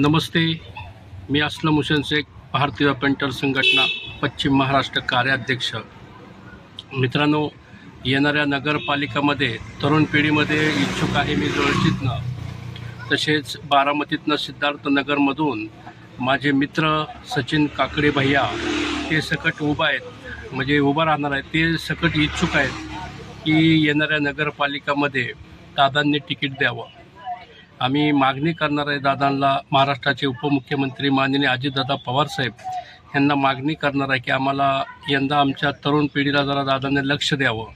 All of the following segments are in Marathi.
नमस्ते मी असलम हुसेन शेख भारतीय पेंटर संघटना पश्चिम महाराष्ट्र कार्याध्यक्ष. मित्रांनो येणाऱ्या नगरपालिकामध्ये तरुण पिढीमध्ये इच्छुक आहे मी जवळचीतनं तसेच बारामतीतनं सिद्धार्थनगरमधून माझे मित्र सचिन काकडे भैया ते सकट उभा आहेत. म्हणजे उभा राहणार आहेत. ते सकट इच्छुक आहेत की येणाऱ्या नगरपालिकामध्ये दादांनी तिकीट द्यावं. आम्ही मागणी करणार आहे दादांना महाराष्ट्राचे उपमुख्यमंत्री माननीय अजितदादा पवारसाहेब यांना मागणी करणार आहे की आम्हाला यंदा आमच्या तरुण पिढीला जरा दादांनी लक्ष द्यावं.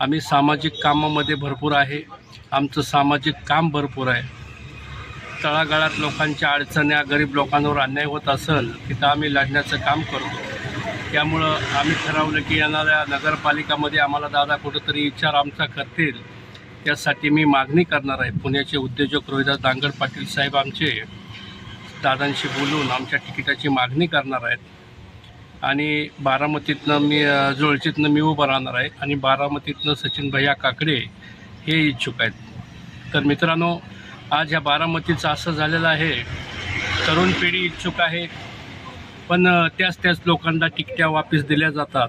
आम्ही सामाजिक कामामध्ये भरपूर आहे. आमचं सामाजिक काम भरपूर आहे. तळागाळात लोकांच्या अडचण्या गरीब लोकांवर अन्याय होत असेल तिथं आम्ही लढण्याचं काम करतो. त्यामुळं आम्ही ठरवलं की येणाऱ्या नगरपालिकामध्ये आम्हाला दादा कुठंतरी विचार आमचा करतील. त्यासाठी मी मागणी करणार आहे. पुण्याचे उद्योजक रोहिदास दांगड पाटील साहेब आमचे दादांशी बोलून आमच्या तिकिटाची मागणी करणार आहेत. आणि बारामतीतनं मी जुळचीतनं मी उभं राहणार आहे आणि बारामतीतनं सचिन भैया काकडे हे इच्छुक आहेत. तर मित्रांनो आज ह्या बारामतीचं असं झालेलं आहे. तरुण पिढी इच्छुक आहे पण त्याच त्याच लोकांना तिकट्या वापस दिल्या जातात.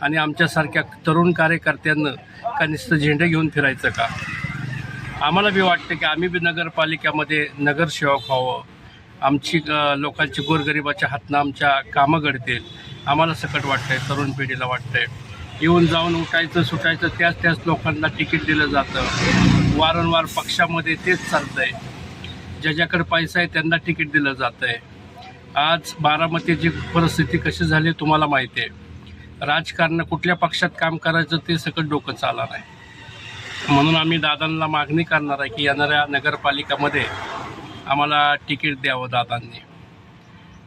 आणि आमच्यासारख्या तरुण कार्यकर्त्यांना का नुसतं झेंडे घेऊन फिरायचं का? आम्हाला बी वाटतं की आम्ही बी नगरपालिकामध्ये नगरसेवक व्हावं. आमची लोकांची गोरगरिबाच्या हातनं आमच्या कामं घडतील. आम्हाला सकट वाटतंय तरुण पिढीला वाटतंय. येऊन जाऊन उठायचं सुटायचं त्याच त्याच लोकांना तिकीट दिलं जातं. वारंवार पक्षामध्ये तेच चालतंय. ज्याच्याकडे पैसा आहे त्यांना तिकीट दिलं जातं आहे आज बारामतीची परिस्थिती कशी झाली तुम्हाला माहिती आहे. राजकारण कुठल्या पक्षात काम करायचं ते सगळं डोकं चालणार आहे. म्हणून आम्ही दादांना मागणी करणार आहे की येणाऱ्या नगरपालिकामध्ये आम्हाला तिकीट द्यावं दादांनी.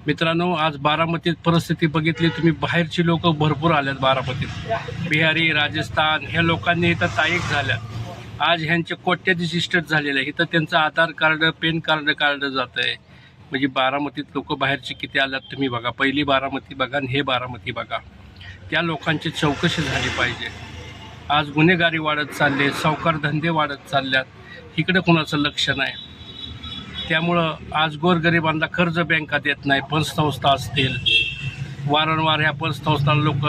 मित्रांनो आज बारामतीत परिस्थिती बघितली तुम्ही बाहेरची लोक भरपूर आल्यात बारामतीत. बिहारी राजस्थान ह्या लोकांनी इथं ताईक झाल्या आज ह्यांचे कोट्याधीश स्टेट झालेले आहे इथं त्यांचं आधार कार्ड पेन कार्ड काढलं जातं आहे म्हणजे बारामतीत लोक बाहेरचे किती आल्यात तुम्ही बघा. पहिली बारामती बघा आणि हे बारामती बघा. त्या लोकांची चौकशी झाली पाहिजे. आज गुन्हेगारी वाढत चालले सावकार धंदे वाढत चालल्यात इकडे कोणाचं लक्ष नाही. त्यामुळं आज गोरगरिबांना कर्ज बँका देत नाही पतसंस्था असतील. वारंवार ह्या पतसंस्थांना लोक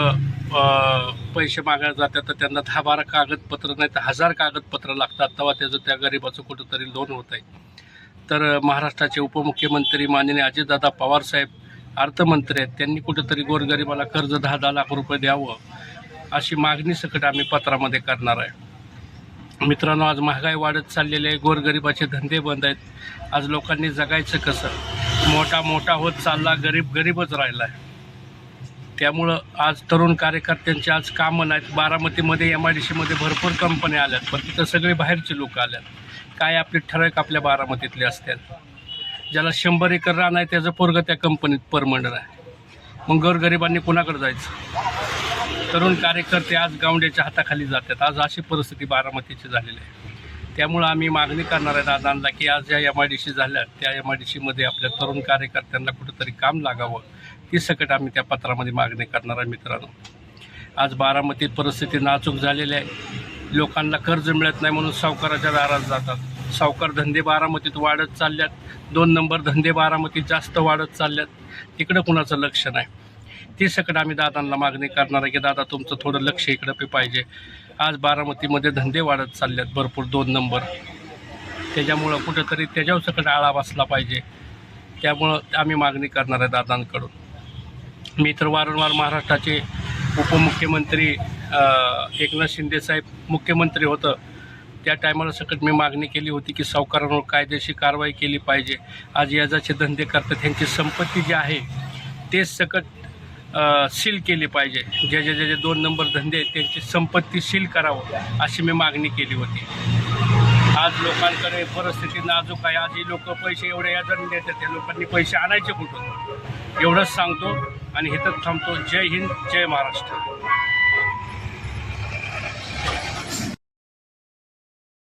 पैसे मागायला जातात तर त्यांना दहा बारा कागदपत्र नाही तर हजार कागदपत्र लागतात तेव्हा त्याचं त्या गरिबाचं कुठंतरी लोन होत आहे तर महाराष्ट्राचे उपमुख्यमंत्री माननीय अजितदादा पवारसाहेब अर्थमंत्री आहेत त्यांनी कुठंतरी गोरगरिबाला कर्ज दहा दहा लाख रुपये द्यावं अशी मागणी सकट आम्ही पत्रामध्ये करणार आहे. मित्रांनो आज महागाई वाढत चाललेली आहे गोरगरिबाचे धंदे बंद आहेत. आज लोकांनी जगायचं कसं? मोठा मोठा होत चालला गरीब गरीबच राहिला आहे त्यामुळं आज तरुण कार्यकर्त्यांचे आज कामं नाहीत. बारामतीमध्ये एम आय डी सीमध्ये भरपूर कंपन्या आल्यात पण तिथं सगळे बाहेरचे लोक आल्यात. काय आपले ठराविक आपल्या बारामतीतले असतात? ज्याला शंभर एकर रान आहे त्याचं पोरगं त्या कंपनीत परमंडर आहे. मग गोरगरिबांनी कुणाकडे जायचं? तरुण कार्यकर्ते आज गावंड्याच्या हाताखाली जातात. आज अशी परिस्थिती बारामतीची झालेली आहे. त्यामुळं आम्ही मागणी करणार आहे दादांना की आज ज्या एम आय डी सी झाल्या त्या एम आय डी सीमध्ये आपल्या तरुण कार्यकर्त्यांना कुठंतरी काम लागावं. ती सकट आम्ही त्या पत्रामध्ये मागणी करणार आहे मित्रांनो. आज बारामतीत परिस्थिती नाचूक झालेली आहे. लोकांना कर्ज मिळत नाही म्हणून सावकाराच्या दारात जातात. सावकार धंदे बारामतीत वाढत चालल्यात. दोन नंबर धंदे बारामतीत जास्त वाढत चालल्यात. तिकडं कुणाचं लक्ष नाही? ती सगळं आम्ही दादांना मागणी करणार आहे की दादा तुमचं थोडं लक्ष इकडं पे पाहिजे. आज बारामतीमध्ये धंदे वाढत चालल्यात भरपूर दोन नंबर. त्याच्यामुळं कुठंतरी त्याच्यावर सगळं आळा बसला पाहिजे. त्यामुळं आम्ही मागणी करणार आहे दादांकडून. मी तर वारंवार महाराष्ट्राचे उपमुख्यमंत्री एकनाथ शिंदेसाहेब मुख्यमंत्री होतं. त्या टायमाला सकट मी मागणी केली होती की सावकारांवर कायदेशीर कारवाई केली पाहिजे. आज याजाचे धंदे करतात त्यांची संपत्ती जी आहे ते सकट सील केली पाहिजे. जे जे जे जे दोन नंबर धंदे आहेत त्यांची संपत्ती सील करावं अशी मी मागणी केली होती. आज लोकांकडे परिस्थिती नाजूक आहे. आज ही लोक पैसे एवढे याजाने देतात त्या लोकांनी पैसे आणायचे कुठून? एवढंच सांगतो आणि इथंच थांबतो. जय हिंद जय महाराष्ट्र.